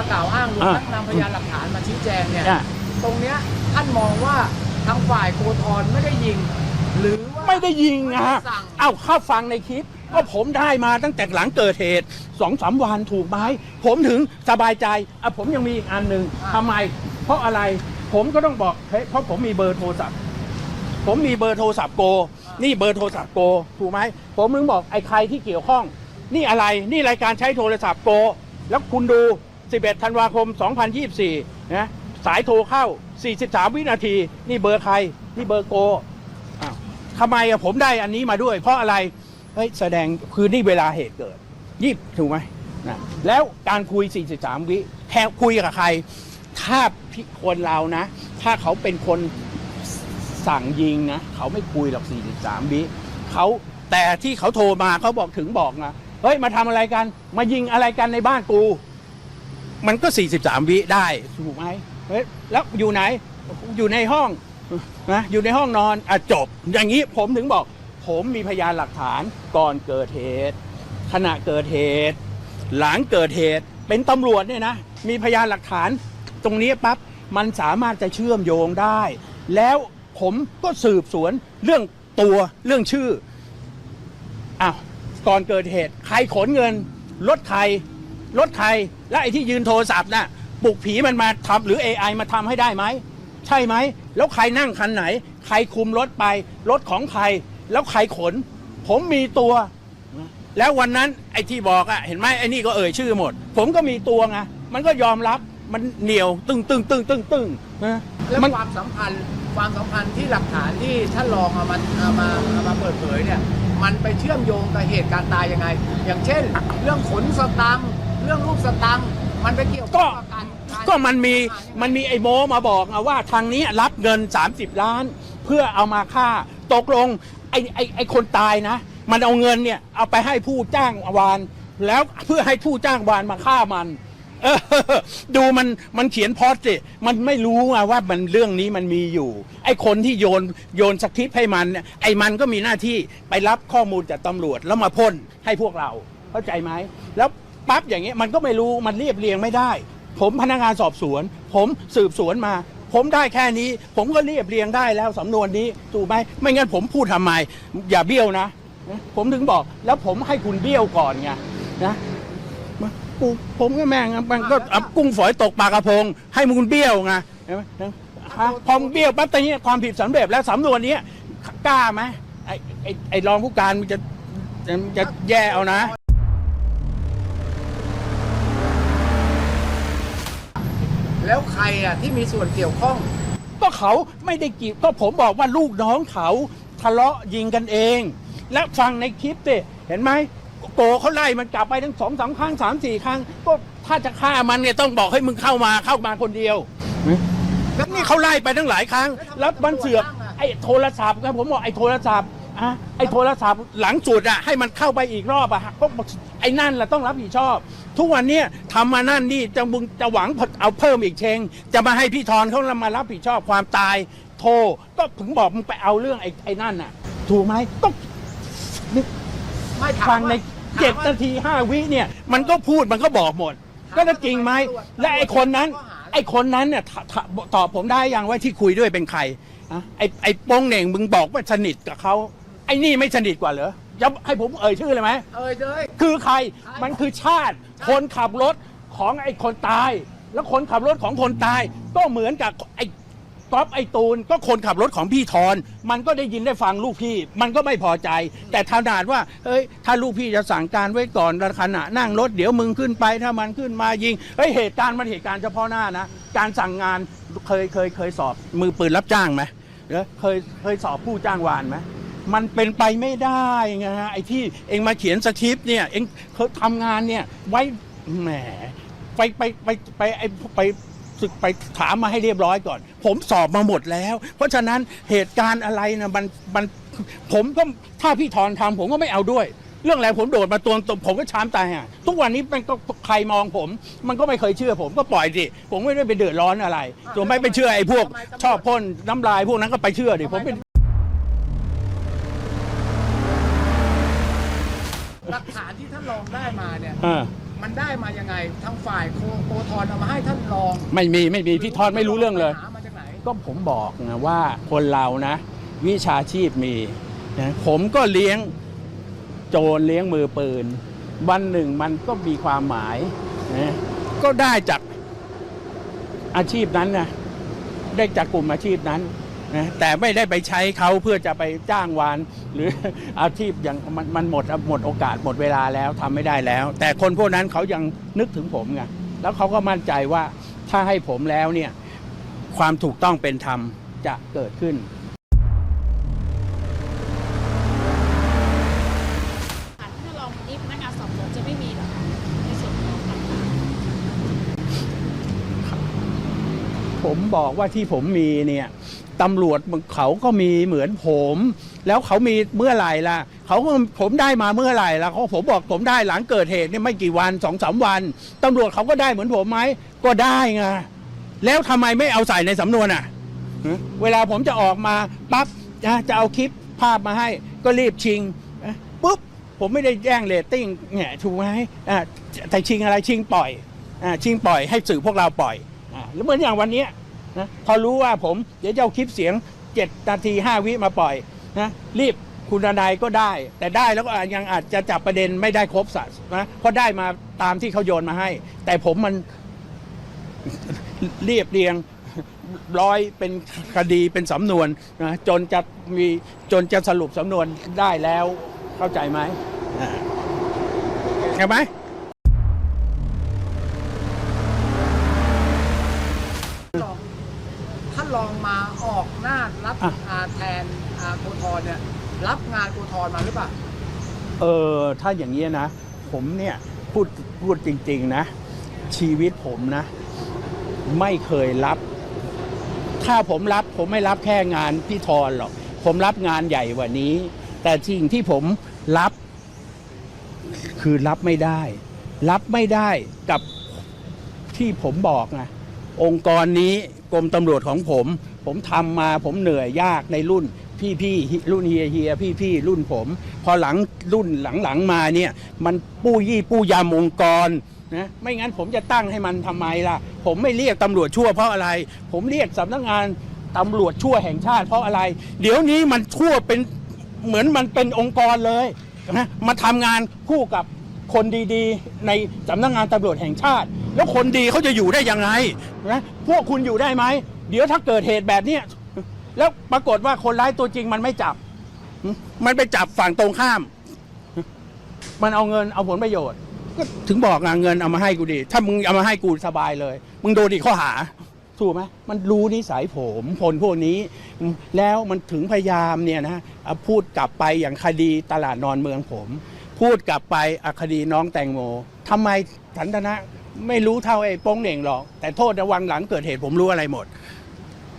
มากล่าวอ้างรวมอ่าทั้งนำพยานหลักฐานมาชี้แจงเนี่ยอะ ตรงเนี้ยท่านมองว่าทางฝ่ายโกธรไม่ได้ยิง หรือว่า ไม่ได้ยิงนะฮะ ไม่ได้สั่ง เอ้าเข้าฟังในคลิป ก็ผมได้มาตั้งแต่หลังเกิดเหตุสองสามวันถูกไหมผมถึงสบายใจอะผมยังมีอีกอันหนึ่งทำไม เพราะอะไรผมก็ต้องบอกเฮ้ยเพราะผมมีเบอร์โทรศัพท์ ผมมีเบอร์โทรศัพท์โก นี่เบอร์โทรศัพท์โก ถูกไหม ผมถึงบอกไอ้ใครที่เกี่ยวข้อง นี่อะไร นี่รายการใช้โทรศัพท์โก แล้วคุณดู 11 ธันวาคม 2024 นะ สายโทรเข้า 43 วินาที นี่เบอร์ใคร นี่เบอร์โกทำไมอะผมได้อันนี้มาด้วย เพราะอะไร เฮ้ย แสดงคือนี่เวลาเหตุเกิดยี่ถูกไหมนะแล้วการคุย 43 วิแค่คุยกับใคร ถ้าคนเรานะ ถ้าเขาเป็นคนสั่งยิงนะ เขาไม่คุยหรอก 43 วิเขาแต่ที่เขาโทรมาเขาบอกถึงบอกนะ เฮ้ย มาทำอะไรกัน มายิงอะไรกันในบ้านกู มันก็ 43 วิได้ถูกไหมเฮ้ยแล้วอยู่ไหนอยู่ในห้องนะอยู่ในห้องนอนอะจบ อย่างนี้ผมถึงบอก ผมมีพยานหลักฐานก่อนเกิดเหตุ ขณะเกิดเหตุ หลังเกิดเหตุเป็นตำรวจเนี่ยนะมีพยานหลักฐาน ตรงนี้ปั๊บมันสามารถจะเชื่อมโยงได้ แล้วผมก็สืบสวนเรื่องตัวเรื่องชื่ออ้าวก่อนเกิดเหตุใครขนเงินรถใคร รถใครและไอ้ที่ยืนโทรศัพท์น่ะปลุกผีมันมาทำหรือ AI มาทำให้ได้ไหม ใช่ไหม แล้วใครนั่งคันไหน ใครคุมรถไป รถของใคร แล้วใครขน ผมมีตัว แล้ววันนั้นไอ้ที่บอกอะเห็นไหมไอ้นี่ก็เอ่ยชื่อหมด ผมก็มีตัวไงมันก็ยอมรับมันเหนียวตึงตึงตึงตึงตึงนะแล้วมันความสัมพันธ์ความสัมพันธ์ที่หลักฐานที่ท่านรองเอามาเอามาเอามาเปิดเผยเนี่ย มันไปเชื่อมโยงกับเหตุการณ์ตายยังไง อย่างเช่น เรื่องขนสตังค์เรื่องรูปสตังค์มันไปเกี่ยวข้องกับการารก็มันมีมันมีไอ้โมมาบอกอะว่าทางนี้รับเงิน 30 ล้าน เพื่อเอามาฆ่าตกลงไอ้ไอ้ไอ้คนตายนะ มันเอาเงินเนี่ยเอาไปให้ผู้จ้างวาน แล้วเพื่อให้ผู้จ้างวานมาฆ่ามัน เออ ดูมันมันเขียนพอดสิมันไม่รู้อะว่ามันเรื่องนี้มันมีอยู่ ไอ้คนที่โยนโยนสคริปต์ให้มันเนี่ยไอ้มันก็มีหน้าที่ไปรับข้อมูลจากตำรวจแล้วมาพ่นให้พวกเรา เข้าใจไหมแล้ว ปั๊บอย่างเงี้ยมันก็ไม่รู้มันเรียบเรียงไม่ได้ ผมพนักงานสอบสวน ผมสืบสวนมา ผมได้แค่นี้ ผมก็เรียบเรียงได้แล้วสำนวนนี้ถูกไหมไม่งั้นผมพูดทำไม อย่าเบี้ยวนะ ผมถึงบอกแล้วผมให้คุณเบี้ยวก่อนไงนะกูผมก็แม่งมันก็เอากุ้งฝอยตกปลากระพง ให้มึงเบี้ยวไงเห็นไหมนะฮะพอมึงเบี้ยวปั๊บตอนนี้ความผิดสำเร็จแล้วสำนวนนี้กล้าไหมไอ้ไอ้ไอ้รองผู้การมันจะจะจะแย่เอานะ แล้วใครอะที่มีส่วนเกี่ยวข้อง ก็เขาไม่ได้กีบก็ผมบอกว่าลูกน้องเขาทะเลาะยิงกันเอง และฟังในคลิปสิเห็นไหมโกเขาไล่มันกลับไปทั้งสองสามครั้งสามสี่ครั้ง ก็ถ้าจะฆ่ามันเนี่ยต้องบอกให้มึงเข้ามาเข้ามาคนเดียวแล้วนี่เขาไล่ไปทั้งหลายครั้ง แล้วมันเสือกไอ้โทรศัพท์ครับผมบอกไอ้โทรศัพท์อะไอ้โทรศัพท์หลังสุดอะให้มันเข้าไปอีกรอบอะก็ ไอ้นั่นแหละต้องรับผิดชอบ ทุกวันเนี้ยทำมานั่นนี่จะมึงจะหวังเอาเพิ่มอีกเชง จะมาให้พี่ทอนเขามารับผิดชอบความตาย โทรก็ถึงบอกมึงไปเอาเรื่องไอ้ไอ้นั่นน่ะ ถูกไหมก็ไม่ถามฟังในว่าเจ็ดถามว่นาทีห้าวิเนี่ย มันก็พูดมันก็บอกหมดก็จะจริงไหมและไอ้คนนั้นไอ้คนนั้นเนี่ยถถตอบผมได้ยังว่าที่คุยด้วยเป็นใครอะไอ้ไอ้โป้งเหน่งมึงบอกว่าสนิทกับเขาไอ้นี่ไม่สนิทกว่าเหรอ จะให้ผมเอ่ยชื่อเลยไหม เอ่ยเลย คือใคร มันคือชาติ คนขับรถของไอ้คนตาย แล้วคนขับรถของคนตาย ก็เหมือนกับไอ้ก๊อฟไอ้ตูนก็คนขับรถของพี่ทอน มันก็ได้ยินได้ฟังลูกพี่ มันก็ไม่พอใจ แต่ทนานว่า เฮ้ย ถ้าลูกพี่จะสั่งการไว้ก่อนขณะนั่งรถเดี๋ยวมึงขึ้นไป ถ้ามันขึ้นมายิง เฮ้ย เหตุการณ์มันเหตุการณ์เฉพาะหน้านะ การสั่งงานเคยเคยเคยสอบมือปืนรับจ้างไหมเออเคยเคยสอบผู้จ้างวานไหม มันเป็นไปไม่ได้ไงฮะไอ้ที่เองมาเขียนสคริปต์เนี่ยเองเขาทำงานเนี่ยไว้แหมไปไปไปไปไอ้ไปศึกไปถามมาให้เรียบร้อยก่อน ผมสอบมาหมดแล้ว เพราะฉะนั้นเหตุการณ์อะไรนะมันมันผมก็ถ้าพี่ถอนทำผมก็ไม่เอาด้วย เรื่องอะไรผมโดดมาตัวตผมก็ช้ำตายอะทุกวันนี้มันก็ใครมองผม มันก็ไม่เคยเชื่อผมก็ปล่อยสิผมไม่ได้ไปเดือดร้อนอะไรส่วนไม่ไปเชื่อไอ้พวก ชอบพ่นน้ำลายพวกนั้นก็ไปเชื่อดิผมเป็น รองได้มาเนี่ยอ่า มันได้มายังไงทางฝ่ายโคโคทอนเอามาให้ท่านรองไม่มีไม่มีพี่ทอนไม่รู้เรื่องเลย หามาจากไหนก็ผมบอกนะว่าคนเรานะ วิชาชีพมีนะผมก็เลี้ยงโจรเลี้ยงมือปืน วันหนึ่งมันก็มีความหมายนะก็ได้จากอาชีพนั้นนะได้จากกลุ่มอาชีพนั้น นะแต่ไม่ได้ไปใช้เขาเพื่อจะไปจ้างวาน หรืออาชีพอย่างมันมันหมดหมดโอกาสหมดเวลาแล้วทำไม่ได้แล้ว แต่คนพวกนั้นเขายังนึกถึงผมไงแล้วเขาก็มั่นใจว่าถ้าให้ผมแล้วเนี่ยความถูกต้องเป็นธรรมจะเกิดขึ้นค่ะถ้าลองนี้พนักงานสอบสวนจะไม่มีเหรอคะในส่วนของหลักฐานผมบอกว่าที่ผมมีเนี่ย ตำรวจเขาก็มีเหมือนผม แล้วเขามีเมื่อไหร่ล่ะเขาก็ผมได้มาเมื่อไหร่ล่ะเขาผมบอกผมได้หลังเกิดเหตุเนี่ยไม่กี่วันสองสามวันตำรวจเขาก็ได้เหมือนผมไหมก็ได้ไงแล้วทำไมไม่เอาใส่ในสำนวนอะ เวลาผมจะออกมาปั๊บนะจะเอาคลิปภาพมาให้ ก็รีบชิงปุ๊บผมไม่ได้แย่งเรตติ้งเนี่ยถูกไหมแต่ชิงอะไรชิงปล่อยอชิงปล่อยให้สื่อพวกเราปล่อยอแล้วเหมือนอย่างวันนี้ นะพอรู้ว่าผมเดี๋ยวจะเอาคลิปเสียง 7 นาที 5 วิมาปล่อยนะรีบคุณนายก็ได้ แต่ได้แล้วก็ยังอาจจะจับประเด็นไม่ได้ครบสันะเพราะได้มาตามที่เขาโยนมาให้ แต่ผมมันเรียบเรียงร้อยเป็นคดีเป็นสำนวนนะจนจะมีจนจะสรุปสำนวนได้แล้วเข้าใจไหมอ่าใช่ไหม ท่านรองมาออกหน้ารับอะอาแทนอาโคทอนเนี่ย รับงานโคทอนมาหรือเปล่า เออถ้าอย่างนี้ยนะ ผมเนี่ยพูดพูดจริง ๆ นะ ชีวิตผมนะ ไม่เคยรับ ถ้าผมรับผมไม่รับแค่งานพี่ทอนหรอก ผมรับงานใหญ่กว่านี้ แต่สิ่งที่ผมรับ คือรับไม่ได้ รับไม่ได้กับที่ผมบอกไง องค์กรนี้กรมตำรวจของผม ผมทำมาผมเหนื่อยยากในรุ่นพี่พี่ๆรุ่นเฮียเฮียพี่พี่ๆรุ่นผม พอหลังรุ่นหลังๆมาเนี่ยมันปู้ยี่ปู้ยำองค์กรนะไม่งั้นผมจะตั้งให้มันทำไมล่ะ ผมไม่เรียกตำรวจชั่วเพราะอะไร ผมเรียกสำนักงานตำรวจชั่วแห่งชาติเพราะอะไร เดี๋ยวนี้มันชั่วเป็นเหมือนมันเป็นองค์กรเลยนะมาทำงานคู่กับ คนดีๆ ในสำนักงานตำรวจแห่งชาติ แล้วคนดีเขาจะอยู่ได้ยังไงนะพวกคุณอยู่ได้ไหม เดี๋ยวถ้าเกิดเหตุแบบเนี้ยแล้วปรากฏว่าคนร้ายตัวจริงมันไม่จับ มันไปจับฝั่งตรงข้าม มันเอาเงินเอาผลประโยชน์ ก็ถึงบอกงเงินเอามาให้กูดิถ้ามึงเอามาให้กูสบายเลย มึงโดนอีกข้อหาถูกไหมมันรู้นิสัยผมคนพวกนี้ แล้วมันถึงพยายามเนี่ยนะอะพูดกลับไปอย่างคดีตลาดนอนเมืองผม พูดกลับไปอคดีน้องแตงโมทำไมสันทนะไม่รู้เท่าไอ้โป้งเหน่งหรอก แต่โทษในวันหลังเกิดเหตุผมรู้อะไรหมด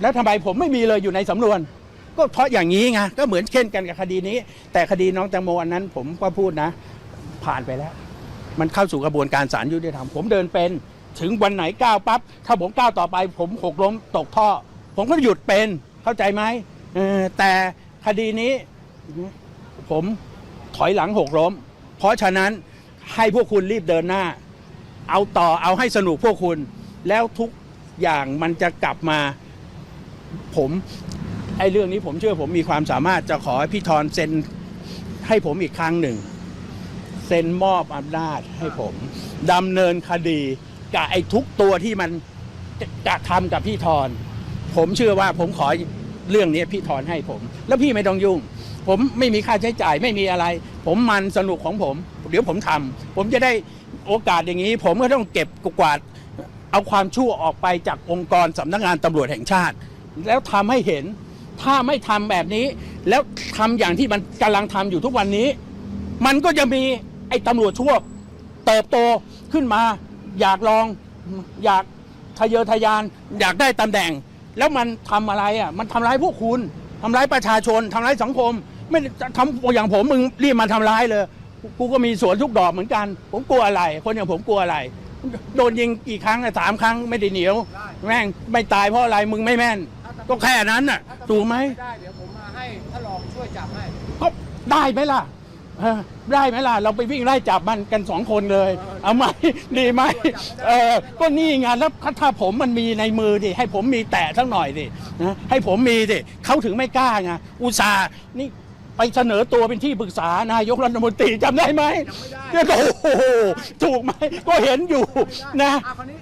แล้วทำไมผมไม่มีเลยอยู่ในสำนวน ก็เพราะอย่างนี้ไงก็เหมือนเช่นกันกับคดีนี้ แต่คดีน้องแตงโมอันนั้นผมก็พูดนะ ผ่านไปแล้ว มันเข้าสู่กระบวนการศาลยุติธรรมผมเดินเป็นถึงวันไหนก้าวปั๊บถ้าผมก้าวต่อไป ผมหกล้มตกท่อ ผมก็หยุดเป็นเข้าใจไหมแต่คดีนี้ผมถอยหลังหกล้ม เพราะฉะนั้นให้พวกคุณรีบเดินหน้า เอาต่อเอาให้สนุกพวกคุณ แล้วทุกอย่างมันจะกลับมาผมไอ้เรื่องนี้ผมเชื่อผมมีความสามารถจะขอให้พี่ทอนเซ็นให้ผมอีกครั้งหนึ่งเซ็นมอบอำนาจให้ผมดำเนินคดีกับไอ้ทุกตัวที่มันจะจะทำกับพี่ทอนผมเชื่อว่าผมขอเรื่องนี้พี่ทอนให้ผม แล้วพี่ไม่ต้องยุ่ง ผมไม่มีค่าใช้จ่ายไม่มีอะไร ผมมันสนุกของผม เดี๋ยวผมทำผมจะได้โอกาสอย่างนี้ ผมก็ต้องเก็บกวาดเอาความชั่วออกไปจากองค์กรสำนักงานตำรวจแห่งชาติ แล้วทำให้เห็นถ้าไม่ทำแบบนี้ แล้วทำอย่างที่มันกำลังทำอยู่ทุกวันนี้ มันก็จะมีไอ้ตำรวจชั่วเติบโตขึ้นมา อยากลองอยากทะเยอทะยาน อยากได้ตำแหน่ง แล้วมันทำอะไรอะมันทำร้ายพวกคุณ ทำร้ายประชาชนทำร้ายสังคม ไม่ได้ทำอย่างผมมึงรีบมาทำร้ายเลย กูก็มีสวนทุกดอกเหมือนกัน ผมกลัวอะไร คนอย่างผมกลัวอะไร โดนยิงกี่ครั้งอะสามครั้งไม่ได้เหนียวได้แม่งไม่ตายเพราะอะไรมึงไม่แม่น ก็แค่นั้นน่ะถ้าตำรวจถูกไหมได้เดี๋ยวผมมาให้ท่านรองช่วยจับให้ก็ได้ไหมล่ะ เออได้ไหมล่ะ เราไปวิ่งไล่จับมันกันสองคนเลย เอาไหม ดีไหมเออก็นี่ไงแล้วถ้าผมมันมีในมือดิให้ผมมีแตะสักหน่อยดินะให้ผมมีดิเขาถึงไม่กล้าไงอุตส่าห์นี่ไปเสนอตัวเป็นที่ปรึกษานายกรัฐมนตรีจำได้ไหไหมยังไม่ได้เนี่ยโอ้โหถูกไหมก็เห็นอยู่นะ อะคราวนี้